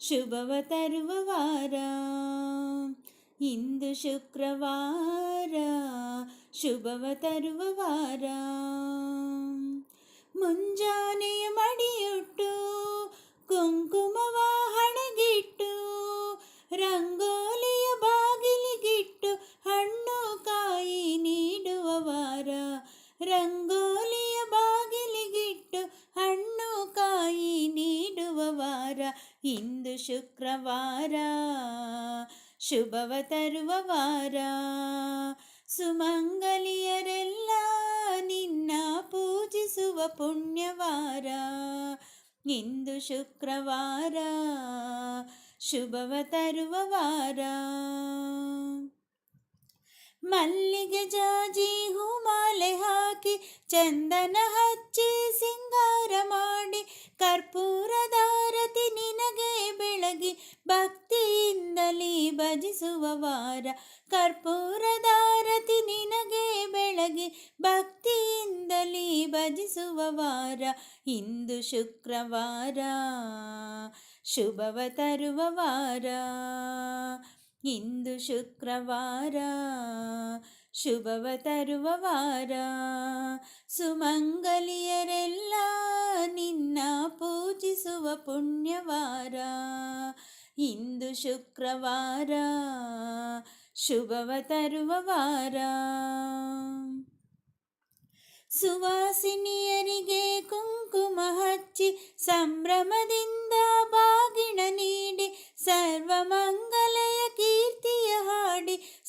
ಶುಭವ ತರುವ ವಾರ ಇಂದು ಶುಕ್ರವಾರ ಶುಭವ ತರುವ ವಾರ ಮುಂಜಾನೆಯ ಮಡಿಯುಟ್ಟು ಕುಂಕುಮವ ಹಣಗಿಟ್ಟು ರಂಗೋಲಿಯ ಬಾಗಿಲಿಗಿಟ್ಟು ಹಣ್ಣು ಕಾಯಿ ನೀಡುವ ವಾರ ರಂಗೋಲಿಯ ಇಂದು ಶುಕ್ರವಾರ, ಶುಭವ ತರುವ ವಾರ. ಸುಮಂಗಲಿಯರೆಲ್ಲ ನಿನ್ನ ಪೂಜಿಸುವ ಪುಣ್ಯವಾರ. ಇಂದು ಶುಕ್ರವಾರ, ಶುಭವ ತರುವ ವಾರ. ಮಲ್ಲಿಗೆ ಜಾಜಿ ಹೂಮಾಲೆ ಹಾಕಿ ಚಂದನ ಹಚ್ಚಿ ಸಿಂಗಾರ ಭಕ್ತಿಯಿಂದಲೇ ಭಜಿಸುವ ವಾರ. ಕರ್ಪೂರದಾರತಿ ನಿನಗೆ ಬೆಳಗ್ಗೆ ಭಕ್ತಿಯಿಂದಲೇ ಭಜಿಸುವ ವಾರ. ಇಂದು ಶುಕ್ರವಾರ. ಶುಭವ ತರುವ ವಾರ. ಇಂದು ಶುಕ್ರವಾರ. ಶುಭವ ತರುವ ವಾರ. ಸುಮಂಗಲಿಯರೆಲ್ಲ ನಿನ್ನ ಪೂಜಿಸುವ ಪುಣ್ಯವಾರ. ಇಂದು ಶುಕ್ರವಾರ, ಶುಭವ ತರುವ ವಾರ. ಸುವಾಸಿನಿಯರಿಗೆ ಕುಂಕುಮ ಹಚ್ಚಿ ಸಂಭ್ರಮದಿಂದ ಬಾಗಿಣ ನೀಡಿ ಸರ್ವಮಂಗಲಯ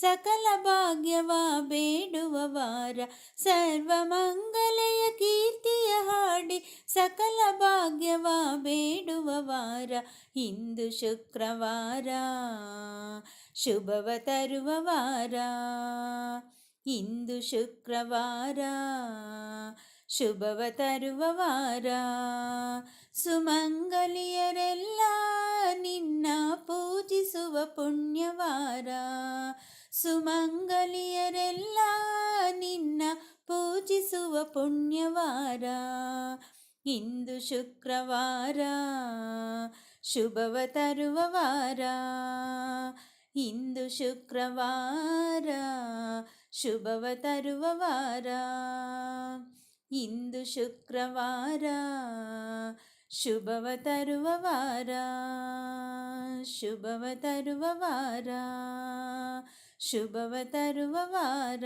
ಸಕಲ ಭಾಗ್ಯವ ಬೇಡುವ ವಾರ ಸರ್ವಮಂಗಲಯ ಕೀರ್ತಿಯ ಹಾಡಿ, ಸಕಲ ಭಾಗ್ಯವ ಬೇಡುವ ವಾರ, ಇಂದು ಶುಕ್ರವಾರ, ಶುಭವ ತರುವ ವಾರ, ಇಂದು ಶುಕ್ರವಾರ, ಶುಭವ ತರುವ ವಾರ, ಸುಮಂಗಲಿಯರೆಲ್ಲ ಸುಮಂಗಲಿಯರೆಲ್ಲ ನಿನ್ನ ಪೂಜಿಸುವ ಪುಣ್ಯವಾರ. ಇಂದು ಶುಕ್ರವಾರ, ಶುಭವ ತರುವ ವಾರ. ಇಂದು ಶುಕ್ರವಾರ, ಶುಭವ ತರುವ ವಾರ. ಇಂದು ಶುಕ್ರವಾರ ಶುಭವ ತರುವ ವಾರ ಶುಭವ ತರುವ ವಾರ ಶುಭವ ತರುವ ವಾರ